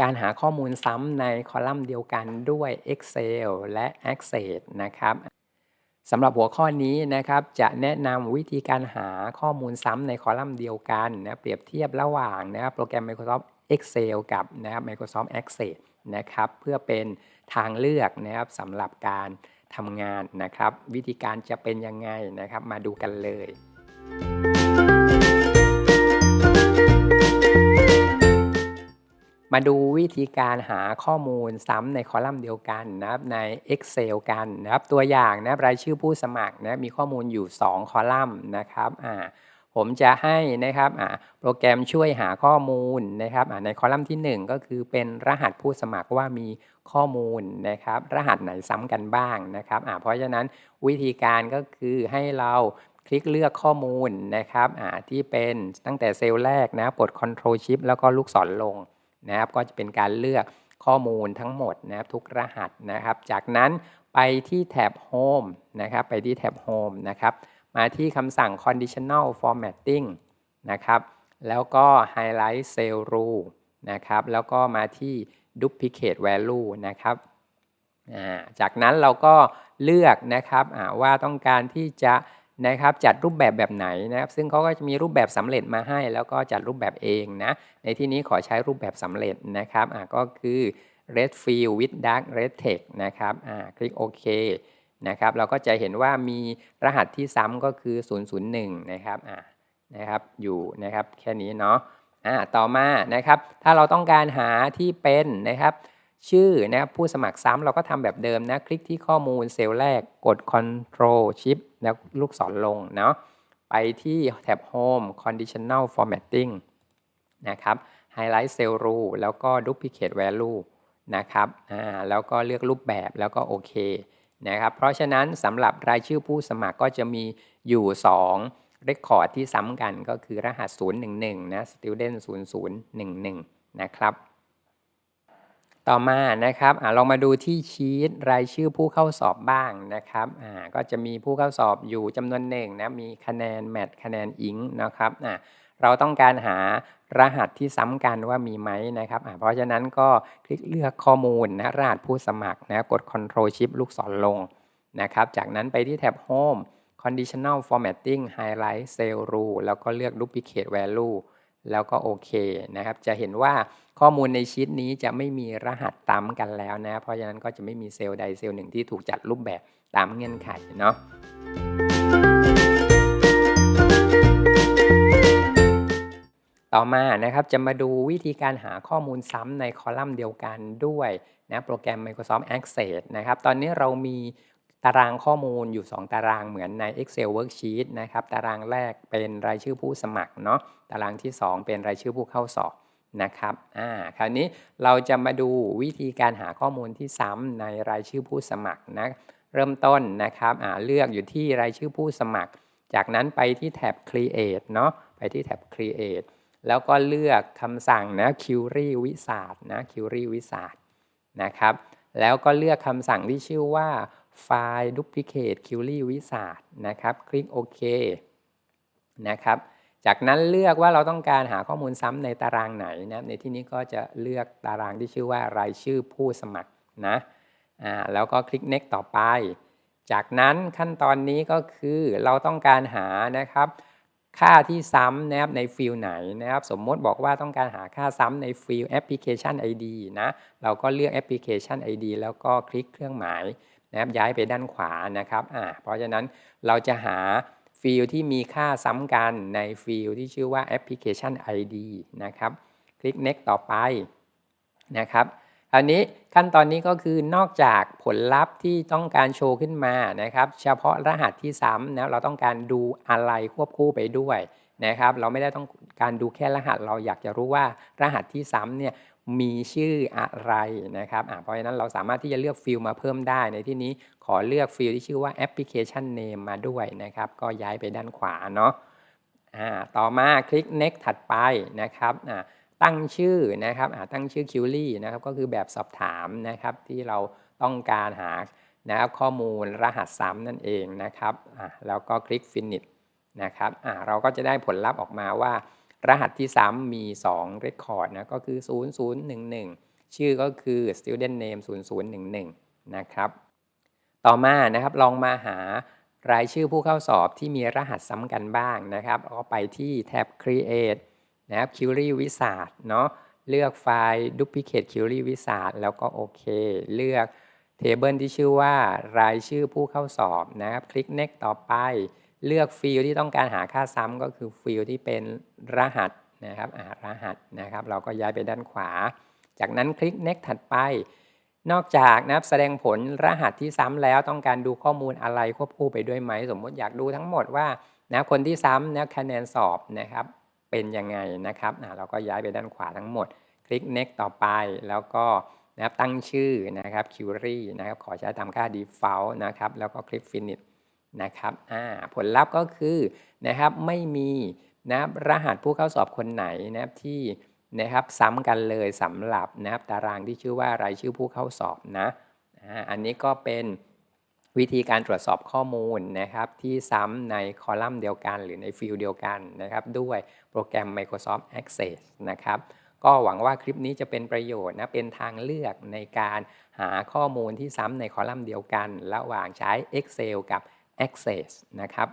การหาข้อมูลซ้ำในคอลัมน์เดียวกันด้วย Excel และ Access นะครับสำหรับหัวข้อนี้นะครับจะแนะนำวิธีการหาข้อมูลซ้ำในคอลัมน์เดียวกันนะเปรียบเทียบระหว่างนะครับโปรแกรม Microsoft Excel กับนะครับ Microsoft Access นะครับเพื่อเป็นทางเลือกนะครับสำหรับการทำงานนะครับ วิธีการจะเป็นยังไงนะครับ มาดูกันเลย มาดูวิธีการหาข้อมูลซ้ำในคอลัมน์เดียวกันนะครับใน Excel กันนะครับตัวอย่างนะรายชื่อผู้สมัครนะมีข้อมูลอยู่ 2 คอลัมน์นะครับอ่าผมจะให้นะครับอ่าโปรแกรมช่วยหาข้อมูลนะครับอ่าในคอลัมน์ที่ 1 ก็คือเป็นรหัสผู้สมัครว่ามีข้อมูลนะครับ รหัสไหนซ้ำกันบ้างนะครับอ่าเพราะฉะนั้นวิธีการก็คือให้เราคลิกเลือกข้อมูลนะครับอ่าที่เป็นตั้งแต่เซลล์แรกนะกด Ctrl Shift แล้วก็ลูกศรลง นะครับก็จะเป็นการเลือกข้อมูลทั้งหมดนะครับทุกรหัสนะครับ จากนั้นไปที่แท็บ Home นะครับไปที่แท็บ Home นะครับมาที่คำสั่ง conditional formatting นะครับแล้วก็ highlight cell rule นะครับแล้วก็มาที่ duplicate value นะครับจากนั้นเราก็เลือกนะครับว่าต้องการที่จะ นะครับจัดรูปแบบแบบไหนนะครับ ซึ่งเขาก็จะมีรูปแบบสำเร็จมาให้ แล้วก็จัดรูปแบบเองนะ ในที่นี้ขอใช้รูปแบบสำเร็จนะครับอ่าก็คือ red fill with dark red text นะครับอ่าคลิกโอเคนะครับเราก็จะเห็นว่ามีรหัสที่ซ้ำก็คือ 001 นะครับอ่านะครับอยู่นะครับแค่นี้เนาะอ่าต่อมานะครับถ้าเราต้องการหาที่เป็นนะครับชื่อนะครับผู้สมัครซ้ำเราก็ทำแบบเดิมนะ คลิกที่ข้อมูลเซลล์แรกกด Ctrl Shift แล้วลูกศรลงเนาะไปที่แท็บ Home Conditional Formatting นะครับ Highlight Cell Rule แล้วก็ Duplicate Value นะครับอ่าแล้วก็เลือกรูปแบบแล้วก็โอเคนะครับ เพราะฉะนั้นสำหรับรายชื่อผู้สมัครก็จะมีอยู่ 2 Record ที่ซ้ำกันก็คือรหัส 011 นะ Student 0011 นะครับ ต่อมานะครับอลองมาดูที่ชีตรายชื่อผู้เข้าสอบบ้างนะครับก็จะมีผู้เข้าสอบอยู่จำนวนหนึ่งนะมีคะแนนแมทคะแนนอิงนะครับเราต้องการหารหัสที่ซ้ำกันว่ามีไหมนะครับเพราะฉะนั้นก็คลิกเลือกข้อมูลนะรหัสผู้สมัครนะกด Ctrl Shift ลูกศรลงนะครับจากนั้นไปที่แท็บ Home Conditional Formatting Highlight Cell Rule แล้วก็เลือก Duplicate Value แล้วก็โอเคนะครับ จะเห็นว่าข้อมูลในชีตนี้จะไม่มีรหัสตามกันแล้วนะ เพราะฉะนั้นก็จะไม่มีเซลล์ใดเซลล์หนึ่งที่ถูกจัดรูปแบบตามเงื่อนไขเนาะต่อมานะครับจะมาดูวิธีการหาข้อมูลซ้ำในคอลัมน์เดียวกันด้วยนะโปรแกรม Microsoft Access นะครับ ตอนนี้เรามี ตารางข้อมูลอยู่ 2 ตารางเหมือนใน Excel Worksheet นะครับ ตารางแรกเป็นรายชื่อผู้สมัครเนาะ ตารางที่ 2 เป็นรายชื่อผู้เข้าสอบนะครับ อ่า คราวนี้เราจะมาดูวิธีการหาข้อมูลที่ซ้ำในรายชื่อผู้สมัครนะ เริ่มต้นนะครับ อ่า เลือกอยู่ที่รายชื่อผู้สมัคร จากนั้นไปที่แท็บ create เนาะ ไปที่แท็บ create แล้วก็เลือกคำสั่งนะ query wizard นะ query wizard นะครับ แล้วก็เลือกคำสั่งที่ชื่อว่า ไฟล์ duplicate query wizard นะครับ คลิกโอเคนะครับ จากนั้นเลือกว่าเราต้องการหาข้อมูลซ้ำในตารางไหนนะ ในที่นี้ก็จะเลือกตารางที่ชื่อว่ารายชื่อผู้สมัครนะอ่าแล้วก็คลิก next ต่อไป จากนั้นขั้นตอนนี้ก็คือเราต้องการหานะครับ ค่าที่ซ้ำนะครับในฟิลไหนนะครับ สมมติบอกว่าต้องการหาค่าซ้ำในฟิล application ID นะ เราก็เลือก application ID แล้วก็คลิกเครื่องหมายนะครับย้ายไปด้านขวานะครับอ่าเพราะฉะนั้นเราจะหาฟิลที่มีค่าซ้ำกันในฟิลที่ชื่อว่า application ID นะครับ คลิก next ต่อไปนะครับ อนนี้ขั้นตอนนี้ก็คือนอกจากผลลัพธ์ที่ต้องการโชว์ขึ้นมานะครับ เฉพาะรหัสที่ซ้ำนะเราต้องการดูอะไรควบคู่ไปด้วยนะครับ เราไม่ได้ต้องการดูแค่รหัส เราอยากจะรู้ว่ารหัสที่ซ้ำเนี่ยมีชื่ออะไรนะครับเพราะฉะนั้นเราสามารถที่จะเลือกฟิลมาเพิ่มได้ในที่นี้ขอเลือกฟิลที่ชื่อว่า application name มาด้วยนะครับ ก็ย้ายไปด้านขวาเนาะต่อมาคลิก next ถัดไปนะครับ ตั้งชื่อนะครับตั้งชื่อ query นะครับก็คือแบบสอบถามนะครับที่เราต้องการหานะครับข้อมูลรหัสซ้ำนั่นเองนะครับแล้วก็คลิก finish นะครับเราก็จะได้ผลลัพธ์ออกมาว่า รหัสที่ซ้ำมี2 Record นะก็คือ 0011 ชื่อก็คือ student name 0011 นะครับ ต่อมานะครับลองมาหารายชื่อผู้เข้าสอบที่มีรหัสซ้ำกันบ้างนะครับก็ไปที่แท็บ create นะครับ query wizard เนาะเลือกไฟล์ duplicate query wizard แล้วก็โอเค เลือกเทเบิลที่ชื่อว่ารายชื่อผู้เข้าสอบนะครับ คลิก next ต่อไป เลือกฟิลที่ต้องการหาค่าซ้ำก็คือฟิลที่เป็นรหัสนะครับอ่ารหัสนะครับ เราก็ย้ายไปด้านขวา จากนั้นคลิก next ถัดไป นอกจากนะครับแสดงผลรหัสที่ซ้ำแล้วต้องการดูข้อมูลอะไรควบคู่ไปด้วยไหม สมมติอยากดูทั้งหมดว่านะคนที่ซ้ำนะ คะแนนสอบนะครับ เป็นยังไงนะครับเราก็ย้ายไปด้านขวาทั้งหมด คลิก next ต่อไปแล้วก็นะครับตั้งชื่อนะครับ query นะครับขอใช้ตามค่า default นะครับแล้วก็คลิก finish นะครับผลลัพธ์ก็คือนะครับไม่มีนะครับรหัสผู้เข้าสอบคนไหนนะครับที่นะครับซ้ำกันเลยสำหรับนะครับตารางที่ชื่อว่ารายชื่อผู้เข้าสอบนะอันนี้ก็เป็น วิธีการตรวจสอบข้อมูลนะครับที่ซ้ำในคอลัมน์เดียวกันหรือในฟิลเดียวกันนะครับด้วยโปรแกรม Microsoft Access นะครับก็หวังว่าคลิปนี้จะเป็นประโยชน์นะเป็นทางเลือกในการหาข้อมูลที่ซ้ำในคอลัมน์เดียวกัน ระหว่างใช้ Excel กับ Access นะครับ